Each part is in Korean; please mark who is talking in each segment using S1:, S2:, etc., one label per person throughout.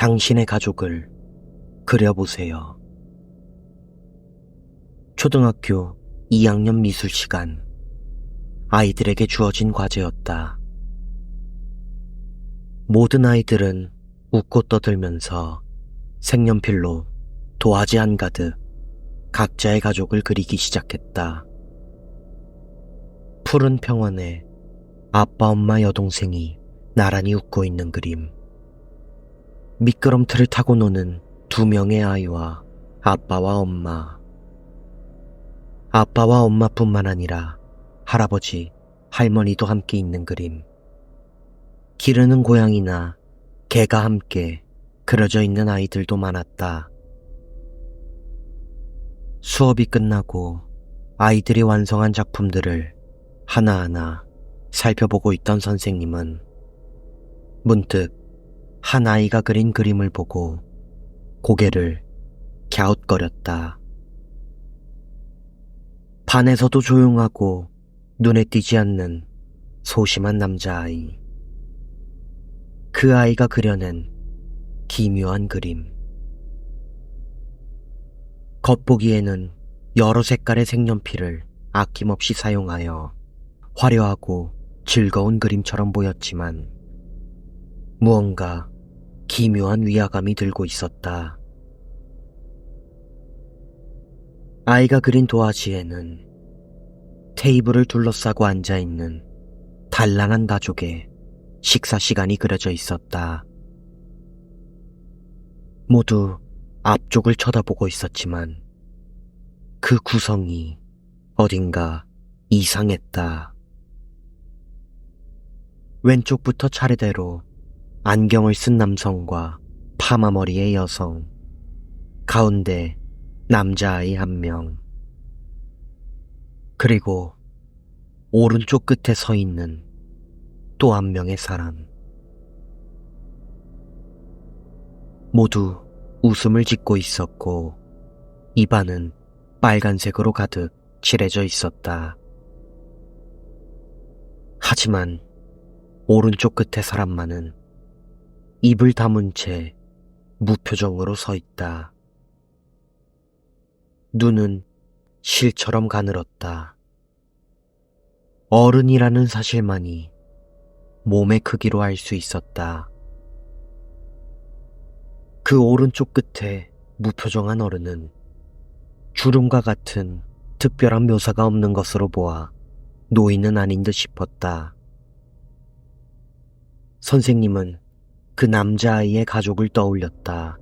S1: 당신의 가족을 그려보세요. 초등학교 2학년 미술 시간. 아이들에게 주어진 과제였다. 모든 아이들은 웃고 떠들면서 색연필로 도화지 한가득 각자의 가족을 그리기 시작했다. 푸른 평원에 아빠, 엄마, 여동생이 나란히 웃고 있는 그림. 미끄럼틀을 타고 노는 두 명의 아이와 아빠와 엄마. 아빠와 엄마뿐만 아니라 할아버지, 할머니도 함께 있는 그림. 기르는 고양이나 개가 함께 그려져 있는 아이들도 많았다. 수업이 끝나고 아이들이 완성한 작품들을 하나하나 살펴보고 있던 선생님은 문득 한 아이가 그린 그림을 보고 고개를 갸웃거렸다. 반에서도 조용하고 눈에 띄지 않는 소심한 남자아이. 그 아이가 그려낸 기묘한 그림. 겉보기에는 여러 색깔의 색연필을 아낌없이 사용하여 화려하고 즐거운 그림처럼 보였지만 무언가 기묘한 위화감이 들고 있었다. 아이가 그린 도화지에는 테이블을 둘러싸고 앉아 있는 단란한 가족의 식사 시간이 그려져 있었다. 모두 앞쪽을 쳐다보고 있었지만 그 구성이 어딘가 이상했다. 왼쪽부터 차례대로 안경을 쓴 남성과 파마머리의 여성, 가운데 남자아이 한 명, 그리고 오른쪽 끝에 서 있는 또 한 명의 사람. 모두 웃음을 짓고 있었고, 입안은 빨간색으로 가득 칠해져 있었다. 하지만 오른쪽 끝의 사람만은 입을 다문 채 무표정으로 서 있다. 눈은 실처럼 가늘었다. 어른이라는 사실만이 몸의 크기로 알 수 있었다. 그 오른쪽 끝에 무표정한 어른은 주름과 같은 특별한 묘사가 없는 것으로 보아 노인은 아닌 듯 싶었다. 선생님은 그 남자아이의 가족을 떠올렸다.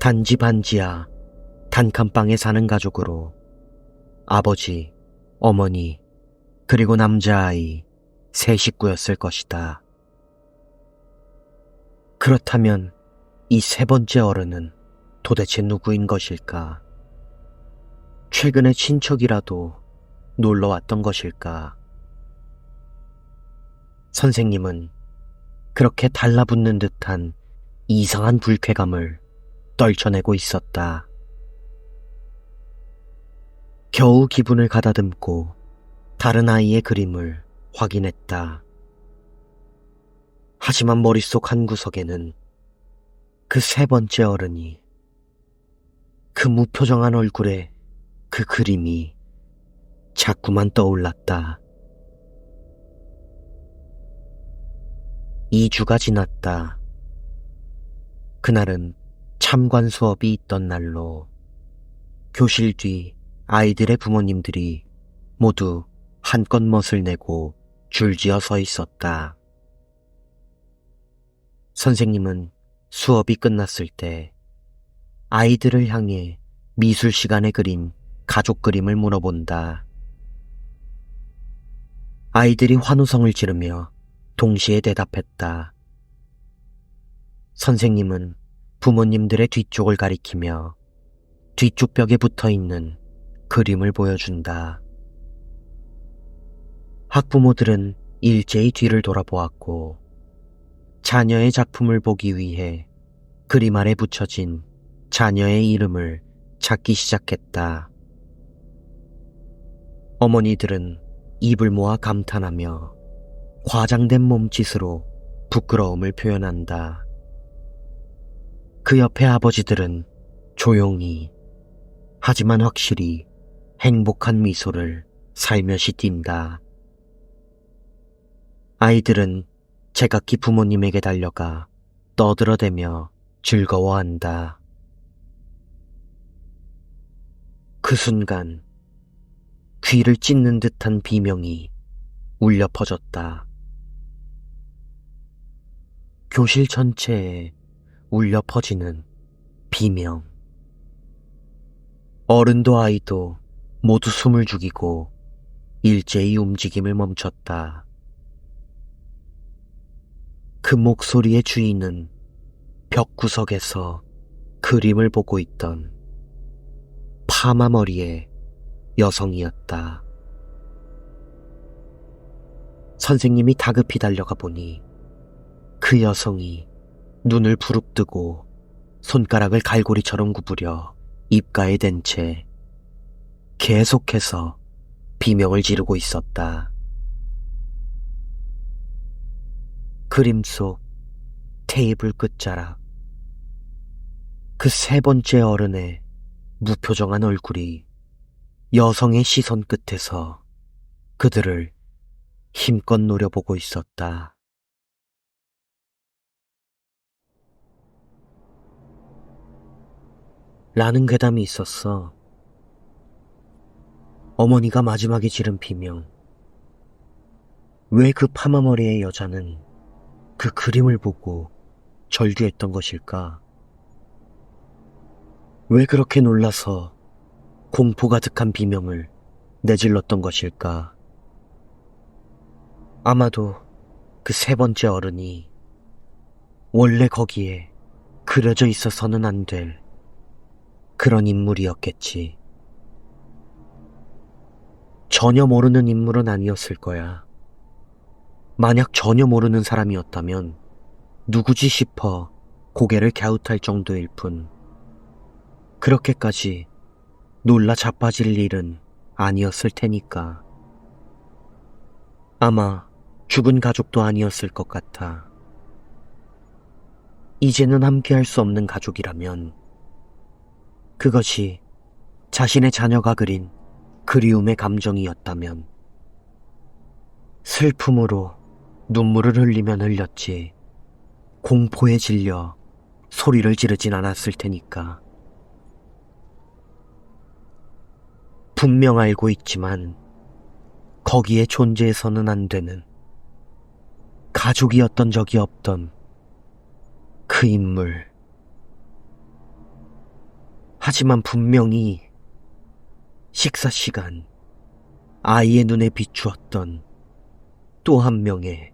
S1: 단지 반지하 단칸방에 사는 가족으로 아버지, 어머니, 그리고 남자아이 세 식구였을 것이다. 그렇다면 이 세 번째 어른은 도대체 누구인 것일까? 최근에 친척이라도 놀러 왔던 것일까? 선생님은 그렇게 달라붙는 듯한 이상한 불쾌감을 떨쳐내고 있었다. 겨우 기분을 가다듬고 다른 아이의 그림을 확인했다. 하지만 머릿속 한 구석에는 그 세 번째 어른이 그 무표정한 얼굴에 그 그림이 자꾸만 떠올랐다. 2주가 지났다. 그날은 참관 수업이 있던 날로 교실 뒤 아이들의 부모님들이 모두 한껏 멋을 내고 줄지어 서 있었다. 선생님은 수업이 끝났을 때 아이들을 향해 미술 시간에 그린 가족 그림을 물어본다. 아이들이 환호성을 지르며 동시에 대답했다. 선생님은 부모님들의 뒤쪽을 가리키며 뒤쪽 벽에 붙어 있는 그림을 보여준다. 학부모들은 일제히 뒤를 돌아보았고 자녀의 작품을 보기 위해 그림 아래 붙여진 자녀의 이름을 찾기 시작했다. 어머니들은 입을 모아 감탄하며 과장된 몸짓으로 부끄러움을 표현한다. 그 옆에 아버지들은 조용히 하지만 확실히 행복한 미소를 살며시 띈다. 아이들은 제각기 부모님에게 달려가 떠들어대며 즐거워한다. 그 순간 귀를 찢는 듯한 비명이 울려 퍼졌다. 교실 전체에 울려 퍼지는 비명. 어른도 아이도 모두 숨을 죽이고 일제히 움직임을 멈췄다. 그 목소리의 주인은 벽 구석에서 그림을 보고 있던 파마 머리의 여성이었다. 선생님이 다급히 달려가 보니 그 여성이 눈을 부릅뜨고 손가락을 갈고리처럼 구부려 입가에 댄 채 계속해서 비명을 지르고 있었다. 그림 속 테이블 끝자락. 그 세 번째 어른의 무표정한 얼굴이 여성의 시선 끝에서 그들을 힘껏 노려보고 있었다. 라는 괴담이 있었어. 어머니가 마지막에 지른 비명. 왜 그 파마머리의 여자는 그 그림을 보고 절규했던 것일까? 왜 그렇게 놀라서 공포 가득한 비명을 내질렀던 것일까? 아마도 그 세 번째 어른이 원래 거기에 그려져 있어서는 안 될 그런 인물이었겠지. 전혀 모르는 인물은 아니었을 거야. 만약 전혀 모르는 사람이었다면 누구지 싶어 고개를 갸웃할 정도일 뿐. 그렇게까지 놀라 자빠질 일은 아니었을 테니까. 아마 죽은 가족도 아니었을 것 같아. 이제는 함께할 수 없는 가족이라면 그것이 자신의 자녀가 그린 그리움의 감정이었다면 슬픔으로 눈물을 흘리면 흘렸지 공포에 질려 소리를 지르진 않았을 테니까. 분명 알고 있지만 거기에 존재해서는 안 되는 가족이었던 적이 없던 그 인물. 하지만 분명히 식사 시간 아이의 눈에 비추었던 또 한 명의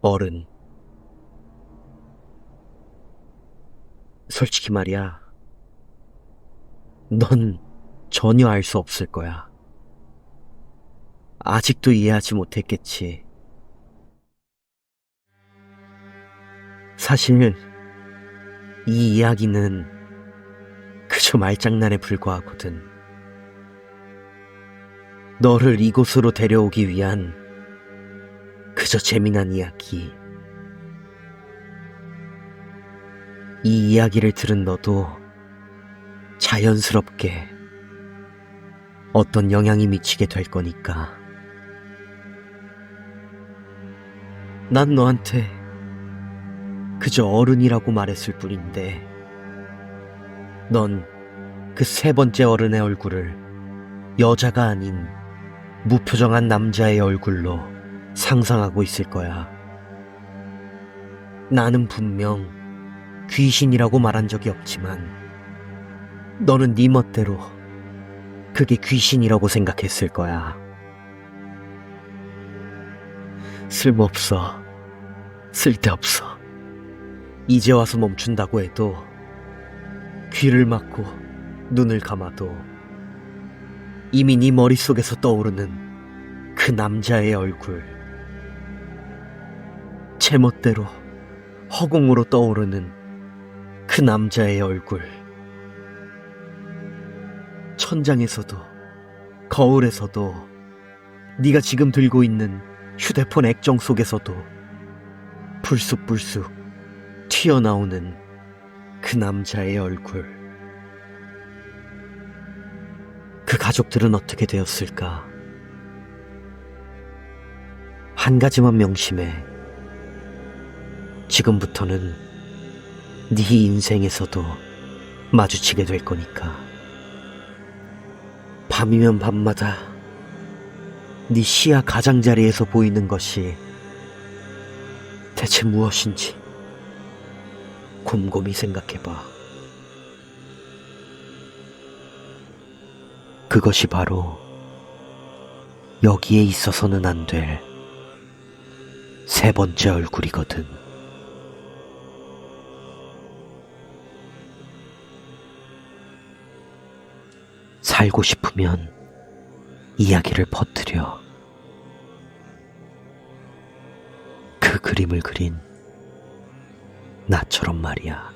S1: 어른. 솔직히 말이야. 넌 전혀 알 수 없을 거야. 아직도 이해하지 못했겠지. 사실, 이 이야기는 그저 말장난에 불과하거든. 너를 이곳으로 데려오기 위한 그저 재미난 이야기. 이 이야기를 들은 너도 자연스럽게 어떤 영향이 미치게 될 거니까. 난 너한테 그저 어른이라고 말했을 뿐인데, 넌 그 세 번째 어른의 얼굴을 여자가 아닌 무표정한 남자의 얼굴로 상상하고 있을 거야. 나는 분명 귀신이라고 말한 적이 없지만, 너는 네 멋대로 그게 귀신이라고 생각했을 거야. 쓸모없어. 쓸데없어. 이제 와서 멈춘다고 해도 귀를 막고 눈을 감아도 이미 네 머릿속에서 떠오르는 그 남자의 얼굴. 제멋대로 허공으로 떠오르는 그 남자의 얼굴. 천장에서도 거울에서도 네가 지금 들고 있는 휴대폰 액정 속에서도 불쑥불쑥 튀어나오는 그 남자의 얼굴. 가족들은 어떻게 되었을까? 한 가지만 명심해. 지금부터는 네 인생에서도 마주치게 될 거니까. 밤이면 밤마다 네 시야 가장자리에서 보이는 것이 대체 무엇인지 곰곰이 생각해봐. 그것이 바로 여기에 있어서는 안 될 세 번째 얼굴이거든. 살고 싶으면 이야기를 퍼뜨려. 그 그림을 그린 나처럼 말이야.